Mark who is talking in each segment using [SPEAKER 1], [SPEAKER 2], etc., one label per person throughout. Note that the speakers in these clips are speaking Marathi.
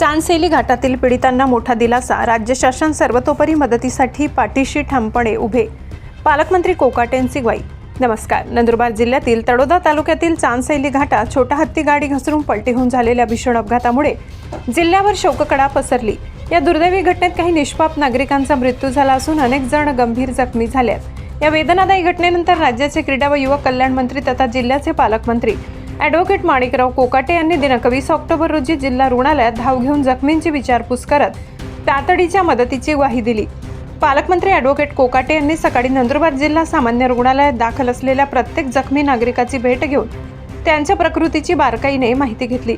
[SPEAKER 1] चांदसेली घाटातील पीडितांना मोठा दिलासा. राज्य शासन सर्वतोपरी मदतीसाठी पाठीशी ठामपणे उभे. पालकमंत्री कोकाटेंची ग्वाई नमस्कार. नंदुरबार जिल्ह्यातील तडोदा तालुक्यातील चांदसैली घाटात छोटा हत्ती गाडी घसरून पलटीहून झालेल्या भीषण अपघातामुळे जिल्ह्यावर शोककडा पसरली. या दुर्दैवी घटनेत काही निष्पाप नागरिकांचा मृत्यू झाला असून अनेक जण गंभीर जखमी झाल्यात या वेदनादायी घटनेनंतर राज्याचे क्रीडा व युवक कल्याण मंत्री तथा जिल्ह्याचे पालकमंत्री ॲडव्होकेट माणिकराव कोकाटे यांनी दिनांक वीस ऑक्टोबर रोजी जिल्हा रुग्णालयात धाव घेऊन जखमींची विचारपूस करत तातडीच्या मदतीची ग्वाही दिली. पालकमंत्री ॲडव्होकेट कोकाटे यांनी सकाळी नंदुरबार जिल्हा सामान्य रुग्णालयात दाखल असलेल्या प्रत्येक जखमी नागरिकाची भेट घेऊन त्यांच्या प्रकृतीची बारकाईने माहिती घेतली.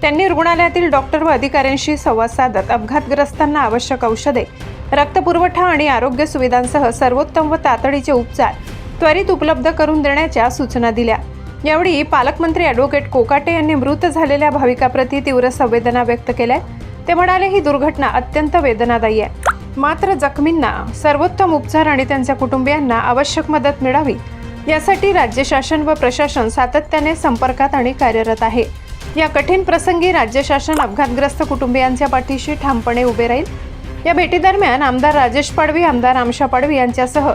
[SPEAKER 1] त्यांनी रुग्णालयातील डॉक्टर व अधिकाऱ्यांशी संवाद साधत अपघातग्रस्तांना आवश्यक औषधे रक्तपुरवठा आणि आरोग्य सुविधांसह सर्वोत्तम व तातडीचे उपचार त्वरित उपलब्ध करून देण्याच्या सूचना दिल्या. यावेळी पालकमंत्री ॲडव्होकेट कोकाटे यांनी मृत झालेल्या भाविकाप्रती तीव्र संवेदना व्यक्त केल्या ते म्हणाले ही दुर्घटना अत्यंत वेदनादायी आहे. मात्र जखमींना सर्वोत्तम उपचार आणि त्यांच्या कुटुंबियांना आवश्यक मदत मिळावी. यासाठी राज्य शासन व प्रशासन सातत्याने संपर्कात आणि कार्यरत आहे. या कठीण प्रसंगी राज्य शासन अपघातग्रस्त कुटुंबियांच्या पाठीशी ठामपणे उभे राहील. या भेटीदरम्यान आमदार राजेश पाडवी आमदार आमशा पाडवी यांच्यासह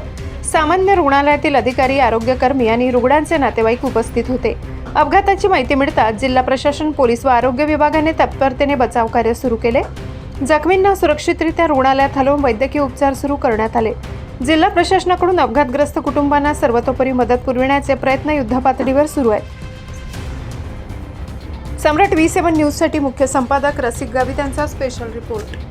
[SPEAKER 1] सामान्य रुग्णालयातील अधिकारी आरोग्यकर्मी आणि रुग्णांचे नातेवाईक उपस्थित होते. अपघाताची माहिती मिळताच जिल्हा प्रशासन पोलीस व आरोग्य विभागाने तत्परतेने बचाव कार्य सुरू केले. जखमींना सुरक्षितरित्या रुग्णालयात हलवून वैद्यकीय उपचार सुरू करण्यात आले. जिल्हा प्रशासनाकडून अपघातग्रस्त कुटुंबांना सर्वतोपरी मदत पुरविण्याचे प्रयत्न युद्धपातळीवर सुरू आहेत. सम्राट व्ही सेवन न्यूजसाठी मुख्य संपादक रसिक गावी त्यांचा स्पेशल रिपोर्ट.